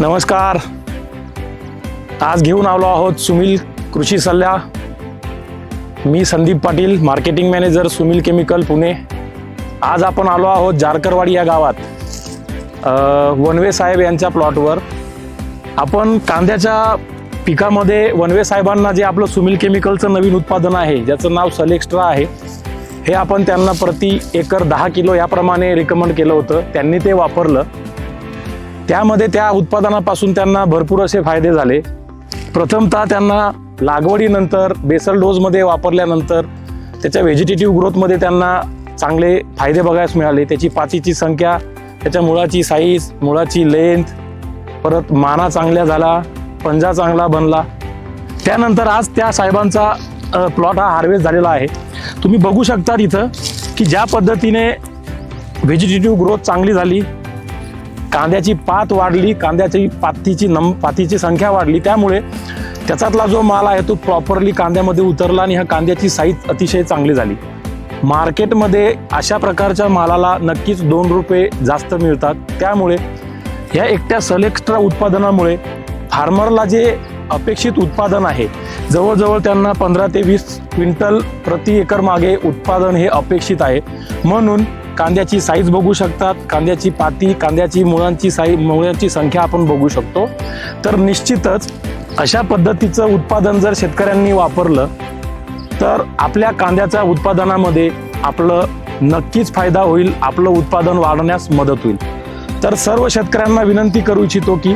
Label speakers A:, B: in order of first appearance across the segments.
A: नमस्कार. आज घेऊन आलो आहोत सुमील कृषी सल्ला. मी Sandeep Patil marketing manager Sumil chemical Pune. आज आपण आलो आहोत जारकरवाडी या गावात. वनवे साहेब यांच्या प्लॉटवर आपण कांद्याच्या पिकामध्ये वनवे साहेबांना जे आपलं सुमील केमिकलचं नवीन उत्पादन आहे ज्याचं नाव सलेक्स्ट्रा आहे हे आपण त्यांना प्रति एकर दहा किलो याप्रमाणे रिकमेंड केलं होतं. त्यांनी ते वापरलं. त्यामध्ये त्या उत्पादनापासून त्यांना भरपूर असे फायदे झाले. प्रथमतः त्यांना लागवडीनंतर बेसल डोजमध्ये वापरल्यानंतर त्याच्या व्हेजिटेटिव्ह ग्रोथमध्ये त्यांना चांगले फायदे बघायस मिळाले. त्याची पातीची संख्या त्याच्या मुळाची साईज मुळाची लेंथ परत माना चांगल्या झाला पंजा चांगला बनला. त्यानंतर आज त्या साहेबांचा प्लॉट हा हार्वेस्ट झालेला आहे. तुम्ही बघू शकता इथं की ज्या पद्धतीने व्हेजिटेटिव्ह ग्रोथ चांगली झाली कांद्याची पात वाढली कांद्याची पातीची नम पातीची संख्या वाढली. त्यामुळे त्याच्यातला जो माल आहे तो प्रॉपरली कांद्यामध्ये उतरला आणि ह्या कांद्याची साईज अतिशय चांगली झाली. मार्केटमध्ये अशा प्रकारच्या मालाला नक्कीच दोन रुपये जास्त मिळतात. त्यामुळे ह्या एकट्या सलेक्स्ट्रा उत्पादनामुळे फार्मरला जे अपेक्षित उत्पादन आहे जवळजवळ त्यांना पंधरा ते वीस क्विंटल प्रति एकर मागे उत्पादन हे अपेक्षित आहे. म्हणून कांद्याची साईज बघू शकतात. कांद्याची पाती कांद्याची मुळांची साई मुळांची संख्या आपण बघू शकतो. तर निश्चितच अशा पद्धतीचं उत्पादन जर शेतकऱ्यांनी वापरलं तर आपल्या कांद्याच्या उत्पादनामध्ये आपलं नक्कीच फायदा होईल आपलं उत्पादन वाढण्यास मदत होईल. तर सर्व शेतकऱ्यांना विनंती करू इच्छितो की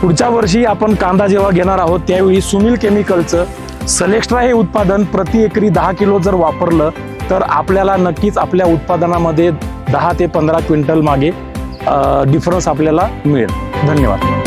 A: पुढच्या वर्षी आपण कांदा जेव्हा घेणार आहोत त्यावेळी सुनील केमिकलचं सलेक्स्ट्रा हे उत्पादन प्रति एकरी दहा किलो जर वापरलं तर आपल्याला नक्कीच आपल्या उत्पादनामध्ये दहा ते पंधरा क्विंटल मागे डिफरन्स आपल्याला मिळेल. धन्यवाद.